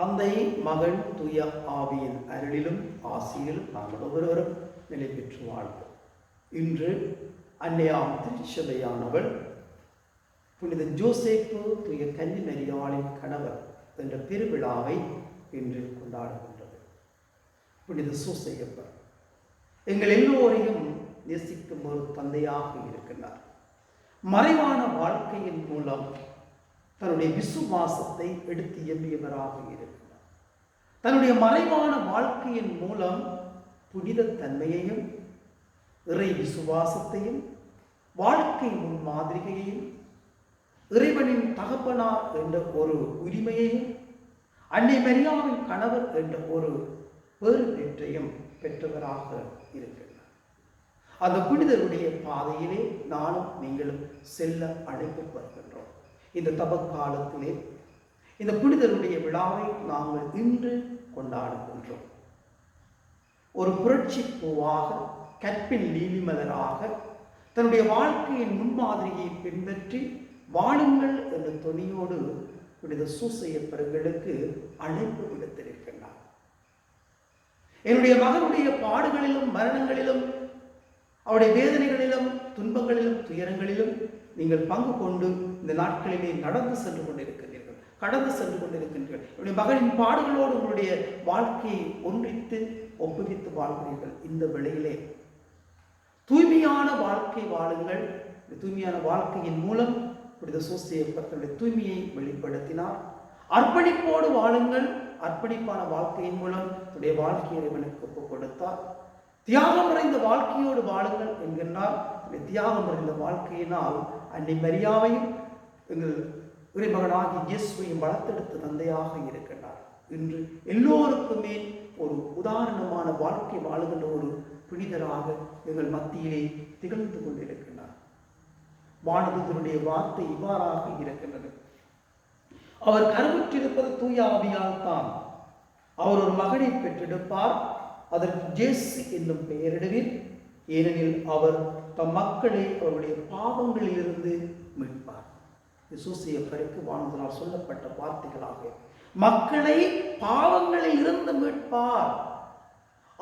தந்தை மகன் துய ஆவியின் அருளிலும் ஆசியிலும் நாங்கள் ஒவ்வொருவரும் நிலை பெற்று வாழ்வோம். இன்று அன்னையாம் திருச்சபையானவள் புனித ஜோசேப்பு துய கன்னி மரியாளின் கணவர் என்ற பெருவிழாவை இன்று கொண்டாடுகின்றது. புனித சூசையப்பர் எங்கள் எல்லோரையும் நேசிக்கும் ஒரு தந்தையாக இருக்கின்றார். மறைவான வாழ்க்கையின் மூலம் தன்னுடைய விசுவாசத்தை எடுத்து எம்பியவராக இருக்கிறார். தன்னுடைய மறைவான வாழ்க்கையின் மூலம் புனித தன்மையையும் இறை விசுவாசத்தையும் வாழ்க்கை முன்மாதிரிகையையும் இறைவனின் தகப்பனார் என்ற ஒரு உரிமையையும் அன்னை மரியாவின் கணவர் என்ற ஒரு பேறு பெற்றையும் பெற்றவராக இருக்கிறார். அந்த புனிதருடைய பாதையிலே நானும் நீங்களும் செல்ல அழைக்கப்படுகின்றோம் இந்த தபக்காலத்திலே இந்த புனிதருடைய விழாவை நாங்கள் இன்று கொண்டாடுகின்றோம் ஒரு புரட்சி பூவாக கற்பின் நீலிமலராக தன்னுடைய வாழ்க்கையின் முன்மாதிரியை பின்பற்றி வாழுங்கள் என்ற துணியோடு புனித சூசையப்பர்களுக்கு அழைப்பு விடுத்திருக்கின்றார். என்னுடைய மகனுடைய பாடுகளிலும் மரணங்களிலும் அவருடைய வேதனைகளிலும் துன்பங்களிலும் துயரங்களிலும் நீங்கள் பங்கு கொண்டு இந்த நாட்களிலே நடந்து சென்று கொண்டிருக்கிறீர்கள் கடந்து சென்று கொண்டிருக்கின்றீர்கள். என்னுடைய மகனின் பாடுகளோடு உங்களுடைய வாழ்க்கையை ஒன்றித்து ஒப்புவித்து வாழ்கிறீர்கள். இந்த வேளையிலே தூய்மையான வாழ்க்கை வாழுங்கள். தூய்மையான வாழ்க்கையின் மூலம் புனித சூசியப்பர்களுடைய தூய்மையை வெளிப்படுத்தினார். அர்ப்பணிப்போடு வாழுங்கள். அர்ப்பணிப்பான வாழ்க்கையின் மூலம் தன்னுடைய வாழ்க்கை இறைவனுக்கு ஒப்புக் கொடுத்தார். தியாகம் நிறைந்த வாழ்க்கையோடு வாழுங்கள் என்கின்றார். தியாகம் நிறைந்த வாழ்க்கையினால் அன்னை மரியாவையும் எங்கள் இறைமகனாகி இயேசுவையும் வளர்த்தெடுத்த தந்தையாக இருக்கின்றார். இன்று எல்லோருக்குமே ஒரு உதாரணமான வாழ்க்கை வாழுகின்ற ஒரு புனிதராக எங்கள் மத்தியிலே திகழ்ந்து கொண்டிருக்கின்றார். வானதூதருடைய வார்த்தை இவ்வாறாக இருக்கின்றது. அவர் கருவுற்றிருப்பது தூய ஆவியால் தான் அவர் ஒரு மகனை பெற்றெடுப்பார். அதற்கு ஜேசு என்னும் பெயரிடுவில் ஏனெனில் அவர் தம் மக்களை அவருடைய பாவங்களிலிருந்து மீட்பார். சூசியப்பருக்கு வானதனால் சொல்லப்பட்ட வார்த்தைகளாக மக்களை பாவங்களில் இருந்து மீட்பார்.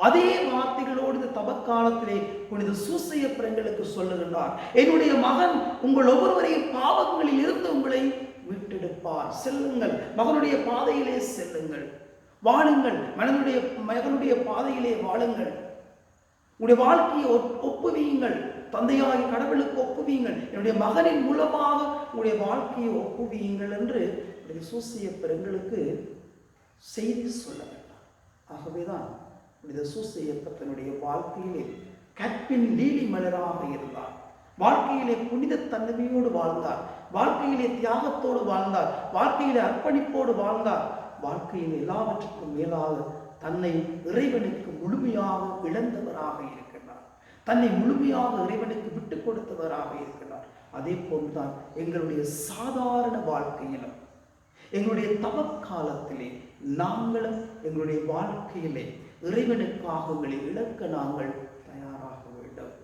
அதே வார்த்தைகளோடு இந்த தபக்காலத்திலே புனித சூசையப்பரங்களுக்கு சொல்லுகின்றார் என்னுடைய மகன் உங்கள் ஒவ்வொருவரையும் பாவங்களில் இருந்து உங்களை மீட்டெடுப்பார். செல்லுங்கள் மகனுடைய பாதையிலே செல்லுங்கள். வாழுங்கள் மனதுடைய மகனுடைய பாதையிலே வாழுங்கள். உங்களுடைய வாழ்க்கையை ஒப்- ஒப்புவியுங்கள். தந்தையாகி கடவுளுக்கு ஒப்புவியுங்கள். என்னுடைய மகனின் மூலமாக உங்களுடைய வாழ்க்கையை ஒப்புவியுங்கள் என்று சூசிய பெருங்களுக்கு செய்தி சொல்ல வேண்டாம். ஆகவேதான் புனித சூசையப்பத்தனுடைய வாழ்க்கையிலே கற்பின் லீலி மலராக இருந்தார். வாழ்க்கையிலே புனித தன்மையோடு வாழ்ந்தார். வாழ்க்கையிலே தியாகத்தோடு வாழ்ந்தார். வாழ்க்கையிலே அர்ப்பணிப்போடு வாழ்ந்தார். வாழ்க்கையில் எல்லாவற்றுக்கும் மேலாக தன்னை இறைவனுக்கு முழுமையாக இழந்தவராக இருக்கின்றார். தன்னை முழுமையாக இறைவனுக்கு விட்டு கொடுத்தவராக இருக்கின்றார். அதே போன்றுதான் எங்களுடைய சாதாரண வாழ்க்கையிலும் எங்களுடைய தவக்காலத்திலே நாங்களும் எங்களுடைய வாழ்க்கையிலே இறைவனுக்காக உங்களை இழக்க நாங்கள் தயாராக வேண்டும்.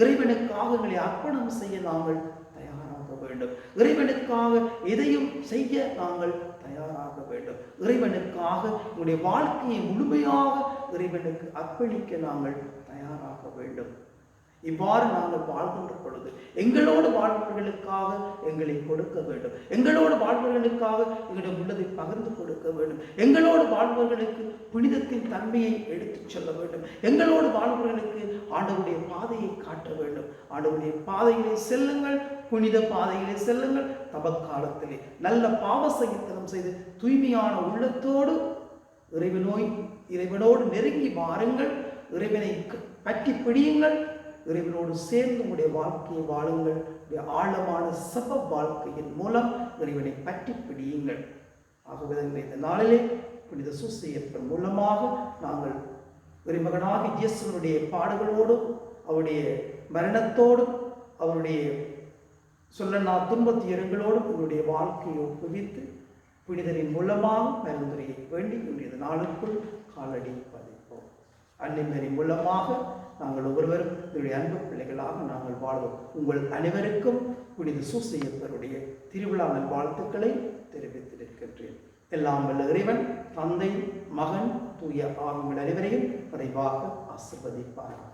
இறைவனுக்காக எங்களை அர்ப்பணம் செய்ய நாங்கள் தயாராக வேண்டும். இறைவனுக்காக எதையும் செய்ய நாங்கள் தயாராக வேண்டும். இறைவனுக்காக உங்களுடைய வாழ்க்கையை முழுமையாக இறைவனுக்கு அர்ப்பணிக்க நாங்கள் தயாராக வேண்டும். இவ்வாறு நாங்கள் வாழ்கின்ற பொழுது எங்களோடு வாழ்வர்களுக்காக எங்களை கொடுக்க வேண்டும். எங்களோடு வாழ்வர்களுக்காக எங்களிடம் உள்ளதை பகிர்ந்து கொடுக்க வேண்டும். எங்களோடு வாழ்பவர்களுக்கு புனிதத்தின் தன்மையை எடுத்துச் சொல்ல வேண்டும். எங்களோடு வாழ்வர்களுக்கு ஆண்டவருடைய பாதையை காட்ட வேண்டும். ஆண்டவருடைய பாதையிலே செல்லுங்கள் புனித பாதையிலே செல்லுங்கள். தபக்காலத்திலே நல்ல பாவ சகித்தனம் செய்து தூய்மையான உள்ளத்தோடு இறைவனோய் இறைவனோடு நெருங்கி வாருங்கள். இறைவனை பற்றி பிடியுங்கள். இறைவனோடு சேர்ந்து உங்களுடைய வாழ்க்கையை வாழுங்கள். ஆழமான சப வாழ்க்கையின் மூலம் இறைவனை பற்றி பிடியுங்கள். ஆகவே இந்த நாளிலே புனித சூசையப்பன் மூலமாக நாங்கள் இறைமகனாக இயேசுவனுடைய பாடுகளோடும் அவருடைய மரணத்தோடும் அவருடைய சொல்லனா துன்பத்து இரங்களோடும் உங்களுடைய வாழ்க்கையை ஒப்புவித்து புனிதரின் மூலமாக பரிந்துரையை வேண்டி இன்றைய நாளுக்குள் காலடி பதிவு அன்னைமரின் மூலமாக நாங்கள் ஒவ்வொருவரும் என்னுடைய அன்பு பிள்ளைகளாக நாங்கள் வாழ்வோம். உங்கள் அனைவருக்கும் புனித சூசையப்பருடைய திருவிழா நல்வாழ்த்துக்களை தெரிவித்திருக்கின்றேன். எல்லாம் வல்ல இறைவன் தந்தை மகன் தூய ஆகும் அனைவரையும் நிறைவாக ஆசிர்வதிப்பார்கள்